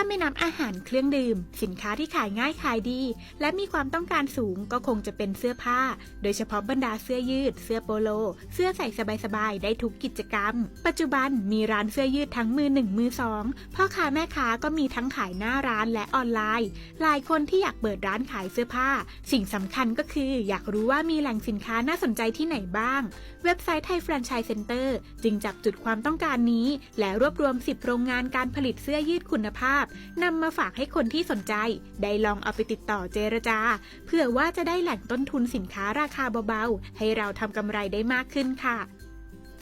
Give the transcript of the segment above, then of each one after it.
าไม่นับอาหารเครื่องดื่ม สินค้าที่ขายง่ายขายดี และมีความต้องการสูงก็คงจะเป็นเสื้อผ้า โดยเฉพาะบรรดาเสื้อยืด เสื้อโปโล เสื้อใส่สบายๆได้ทุกกิจกรรม ปัจจุบันมีร้านเสื้อยืดทั้งมือหนึ่งมือสองพ่อค้าแม่ค้าก็มีทั้งขายหน้าร้านและออนไลน์ หลายคนที่อยากเปิดร้านขายเสื้อผ้า สิ่งสำคัญก็คืออยากรู้ว่ามีแหล่งสินค้าน่าสนใจที่ไหนบ้าง เว็บไซต์ไทยแฟรนไชส์เซ็นเตอร์จึงจับจุดความต้องการนี้ และรวบรวม 10 โรงงานการผลิตเสื้อยืดคุณภาพนำมาฝากให้คนที่สนใจ ได้ลองเอาไปติดต่อเจรจา เพื่อว่าจะได้แหล่งต้นทุนสินค้าราคาเบาๆ ให้เราทำกำไรได้มากขึ้นค่ะ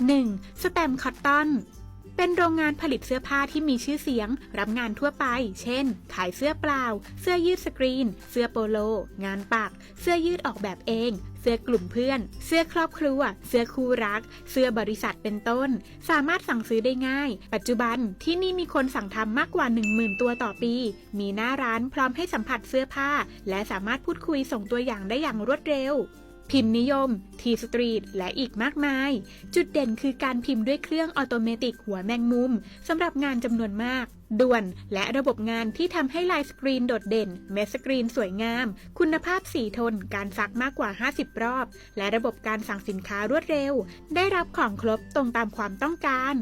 1. สแตมคอตตอน เป็นโรงงานผลิตเสื้อผ้าที่มีชื่อเสียง รับงานทั่วไป เช่น ขายเสื้อเปล่า เสื้อยืดสกรีน เสื้อโปโล งานปัก เสื้อยืดออกแบบเอง เสื้อกลุ่มเพื่อน เสื้อครอบครัว เสื้อคู่รัก เสื้อบริษัทเป็นต้น สามารถสั่งซื้อได้ง่าย ปัจจุบันที่นี่มีคนสั่งทำมากกว่า 10,000 ตัวต่อปี มีหน้าร้านพร้อมให้สัมผัสเสื้อผ้า และสามารถพูดคุยส่งตัวอย่างได้อย่างรวดเร็ว พิมพ์นิยม ทีสตรีท และอีกมากมาย จุดเด่นคือการพิมพ์ด้วยเครื่องออโตเมติกหัวแมงมุมสำหรับงานจำนวนมาก ด่วน และระบบงานที่ทำให้ลายสกรีนโดดเด่น เม็ดสกรีนสวยงาม คุณภาพสีทน การซักมากกว่า 50 รอบ และระบบการสั่งสินค้ารวดเร็ว ได้รับของครบตรงตามความต้องการ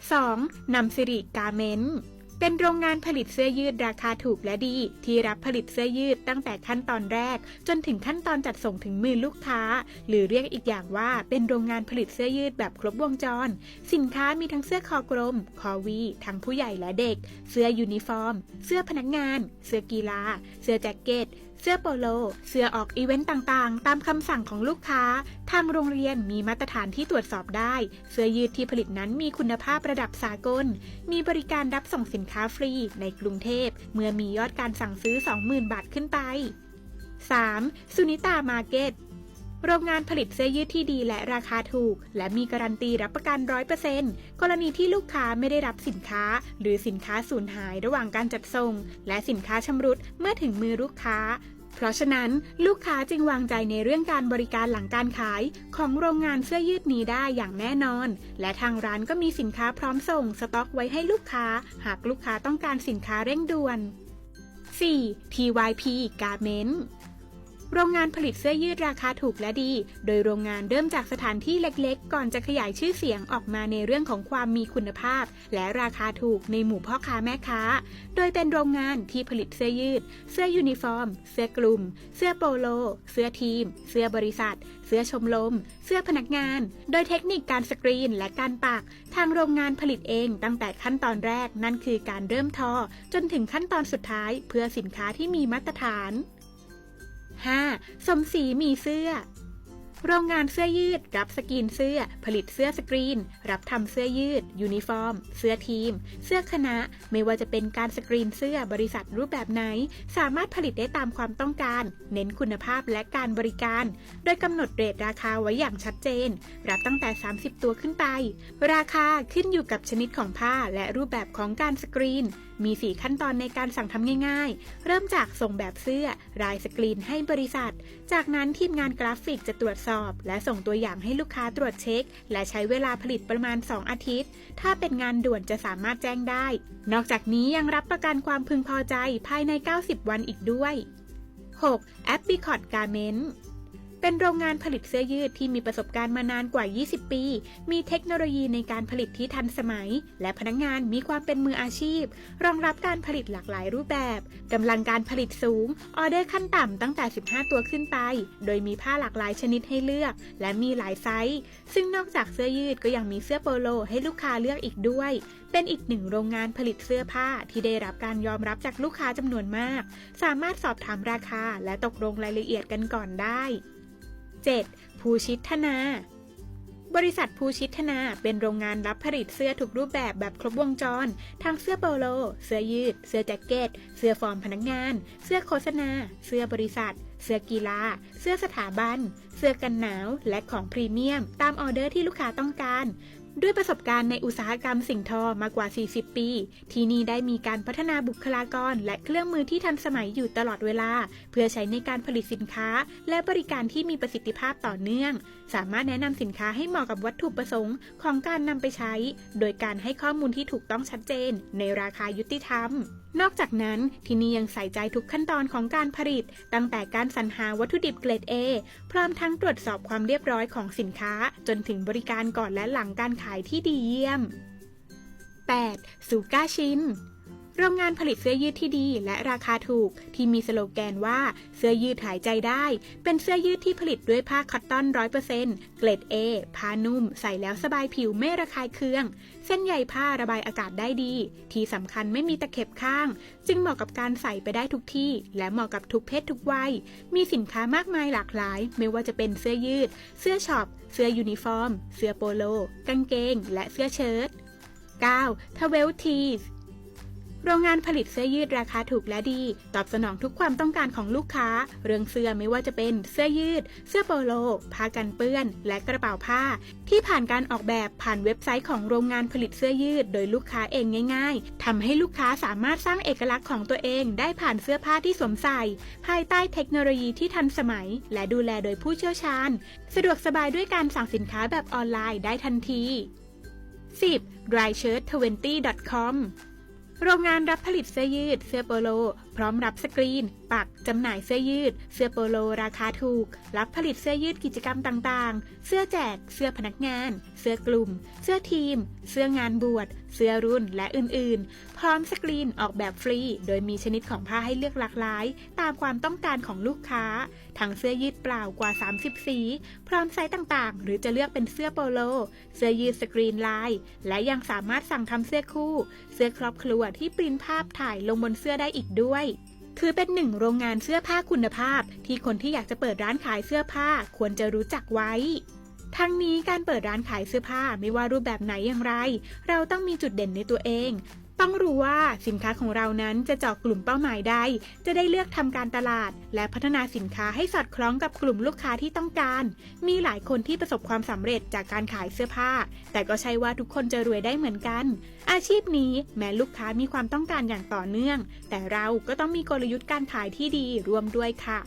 2. นำสิริกาเมนต์ เป็นโรงงานผลิตเสื้อยืดราคาถูกและดี ที่รับผลิตเสื้อยืดตั้งแต่ขั้นตอนแรก จนถึงขั้นตอนจัดส่งถึงมือลูกค้า หรือเรียกอีกอย่างว่าเป็นโรงงานผลิตเสื้อยืดแบบครบวงจร สินค้ามีทั้งเสื้อคอกลม คอวี ทั้งผู้ใหญ่และเด็ก เสื้อยูนิฟอร์ม เสื้อพนักงาน เสื้อกีฬา เสื้อแจ็คเก็ต เสื้อโปโล เสื้อออกอีเวนต์ต่างๆ ตามคำสั่งของลูกค้า ทางโรงเรียนมีมาตรฐานที่ตรวจสอบได้ เสื้อยืดที่ผลิตนั้นมีคุณภาพระดับสากล มีบริการรับส่งสินค้าฟรีในกรุงเทพ เมื่อมียอดการสั่งซื้อ 20,000 บาทขึ้นไป 3. สุนิตามาร์เก็ต โรงงานผลิตเสื้อยืดที่ดีและราคาถูก และมีการันตีรับประกัน 100%กรณีที่ลูกค้าไม่ได้รับสินค้า หรือสินค้าสูญหายระหว่างการจัดส่ง และสินค้าชำรุดเมื่อถึงมือลูกค้า เพราะฉะนั้นลูกค้าจึงวางใจในเรื่องการบริการหลังการขาย ของโรงงานเสื้อยืดนี้ได้อย่างแน่นอน และทางร้านก็มีสินค้าพร้อมส่งสต็อกไว้ให้ลูกค้า หากลูกค้าต้องการสินค้าเร่งด่วน 4. TYP Garment โรงงานผลิตเสื้อยืดราคาถูกและดี โดยโรงงานเริ่มจากสถานที่เล็กๆ ก่อนจะขยายชื่อเสียงออกมาในเรื่องของความมีคุณภาพ และราคาถูกในหมู่พ่อค้าแม่ค้า โดยเป็นโรงงานที่ผลิตเสื้อยืด เสื้อยูนิฟอร์ม เสื้อกลุ่ม เสื้อโปโล เสื้อทีม เสื้อบริษัท เสื้อชมรม เสื้อพนักงาน โดยเทคนิคการสกรีนและการปัก ทางโรงงานผลิตเองตั้งแต่ขั้นตอนแรกนั่นคือการเริ่มทอ จนถึงขั้นตอนสุดท้าย เพื่อสินค้าที่มีมาตรฐาน 5. สมศรีมีเสื้อ โรงงานเสื้อยืด รับสกรีนเสื้อ ผลิตเสื้อสกรีน รับทำเสื้อยืด ยูนิฟอร์ม เสื้อทีม เสื้อคณะ ไม่ว่าจะเป็นการสกรีนเสื้อบริษัทรูปแบบไหน สามารถผลิตได้ตามความต้องการ เน้นคุณภาพและการบริการ โดยกำหนดเรทราคาไว้อย่างชัดเจน รับตั้งแต่ 30 ตัวขึ้นไป ราคาขึ้นอยู่กับชนิดของผ้าและรูปแบบของการสกรีน มี 4 ขั้นตอนในการสั่งทำง่าย ๆ เริ่มจากส่งแบบเสื้อรายสกรีนให้บริษัท จากนั้นทีมงานกราฟิกจะตรวจสอบ และส่งตัวอย่างให้ลูกค้าตรวจเช็ค และใช้เวลาผลิตประมาณ 2 อาทิตย์ ถ้าเป็นงานด่วนจะสามารถแจ้งได้ นอกจากนี้ยังรับประกันความพึงพอใจภายใน 90 วันอีกด้วย 6. a p p i c o t Garment เป็นโรงงานผลิตเสื้อยืดที่มีประสบการณ์มานานกว่า 20 ปี มีเทคโนโลยีในการผลิตที่ทันสมัย และพนักงงานมีความเป็นมืออาชีพ รองรับการผลิตหลากหลายรูปแบบกำลังการผลิตสูง ออเดอร์ขั้นต่ำตั้งแต่ 15 ตัวขึ้นไป โดยมีผ้าหลากหลายชนิดให้เลือก และมีหลายไซส์ ซึ่งนอกจากเสื้อยืดก็ยังมีเสื้อโปโลให้ลูกค้าเลือกอีกด้วย เป็นอีกหนึ่งโรงงานผลิตเสื้อผ้าที่ได้รับการยอมรับจากลูกค้าจำนวนมาก สามารถสอบถามราคาและตกลงรายละเอียดกันก่อนได้ 7. ภูชิตธนา บริษัทภูชิตธนาเป็นโรงงานรับผลิตเสื้อทุกรูปแบบแบบครบวงจร ทั้งเสื้อโปโล เสื้อยืด เสื้อแจ็คเก็ต เสื้อฟอร์มพนักงาน เสื้อโฆษณา เสื้อบริษัท เสื้อกีฬา เสื้อสถาบัน เสื้อกันหนาว และของพรีเมียม ตามออเดอร์ที่ลูกค้าต้องการ ด้วยประสบการณ์ในอุตสาหกรรมสิ่งทอมากว่า 40 ปี ที่นี่ได้มีการพัฒนาบุคลากร และเครื่องมือที่ทันสมัยอยู่ตลอดเวลา เพื่อใช้ในการผลิตสินค้า และบริการที่มีประสิทธิภาพต่อเนื่อง สามารถแนะนำสินค้าให้เหมาะกับวัตถุประสงค์ของการนำไปใช้ โดยการให้ข้อมูลที่ถูกต้องชัดเจน ในราคายุติธรรม นอกจากนั้นที่นี่ยังใส่ใจทุกขั้นตอนของการผลิต ตั้งแต่การสรรหาวัตถุดิบเกรด A พร้อมทั้งตรวจสอบความเรียบร้อยของสินค้า จนถึงบริการก่อนและหลังการขายที่ดีเยี่ยม 8. สูก้าชิน โรงงานผลิตเสื้อยืดที่ดีและราคาถูก ที่มีสโลแกนว่าเสื้อยืดหายใจได้ เป็นเสื้อยืดที่ผลิตด้วยผ้าคอตตอน100%เกรด A ผ้านุ่ม ใส่แล้วสบายผิวไม่ระคายเคือง เส้นใยผ้าระบายอากาศได้ดี ที่สำคัญไม่มีตะเข็บข้าง จึงเหมาะกับการใส่ไปได้ทุกที่ และเหมาะกับทุกเพศทุกวัย มีสินค้ามากมายหลากหลาย ไม่ว่าจะเป็นเสื้อยืด เสื้อช็อป เสื้อยูนิฟอร์ม เสื้อโปโล กางเกง และเสื้อเชิ้ต 9. ทเวลทีส โรงงานผลิตเสื้อยืดราคาถูกและดี ตอบสนองทุกความต้องการของลูกค้า เรื่องเสื้อไม่ว่าจะเป็นเสื้อยืด เสื้อโปโล ผ้ากันเปื้อน และกระเป๋าผ้า ที่ผ่านการออกแบบผ่านเว็บไซต์ของโรงงานผลิตเสื้อยืด โดยลูกค้าเองง่าย ๆทำให้ลูกค้าสามารถสร้างเอกลักษณ์ของตัวเองได้ผ่านเสื้อผ้าที่สวมใส่ ภายใต้เทคโนโลยีที่ทันสมัย และดูแลโดยผู้เชี่ยวชาญ สะดวกสบายด้วยการสั่งสินค้าแบบออนไลน์ได้ทันที 10. dryshirt20.com โรงงานรับผลิตเสื้อยืด เสื้อโปโล ร้อมรับสกรีน ปักจำหน่ายเสื้อยืด เสื้อโปโลราคาถูก รับผลิตเสื้อยืดกิจกรรมต่างๆ เสื้อแจก เสื้อพนักงาน เสื้อกลุ่ม เสื้อทีม เสื้องานบวช เสื้อรุ่นและอื่นๆ พร้อมสกรีนออกแบบฟรี โดยมีชนิดของผ้าให้เลือกหลากหลาย ตามความต้องการของลูกค้า ทั้งเสื้อยืดเปล่ากว่า 30 สี พร้อมไซส์ต่างๆ หรือจะเลือกเป็นเสื้อโปโล เสื้อยืดสกรีนลาย และยังสามารถสั่งทำเสื้อคู่ เสื้อครอบครัวที่ปริ้นภาพถ่ายลงบนเสื้อได้อีกด้วย คือเป็นหนึ่งโรงงานเสื้อผ้าคุณภาพ ที่คนที่อยากจะเปิดร้านขายเสื้อผ้าควรจะรู้จักไว้ทั้งนี้การเปิดร้านขายเสื้อผ้าไม่ว่ารูปแบบไหนอย่างไร เราต้องมีจุดเด่นในตัวเอง ต้องรู้ว่าสินค้าของเรานั้นจะเจาะกลุ่มเป้าหมายใด จะได้เลือกทำการตลาด และพัฒนาสินค้าให้สอดคล้องกับกลุ่มลูกค้าที่ต้องการ มีหลายคนที่ประสบความสำเร็จจากการขายเสื้อผ้า แต่ก็ใช่ว่าทุกคนจะรวยได้เหมือนกัน อาชีพนี้แม้ลูกค้ามีความต้องการอย่างต่อเนื่อง แต่เราก็ต้องมีกลยุทธ์การขายที่ดีร่วมด้วยค่ะ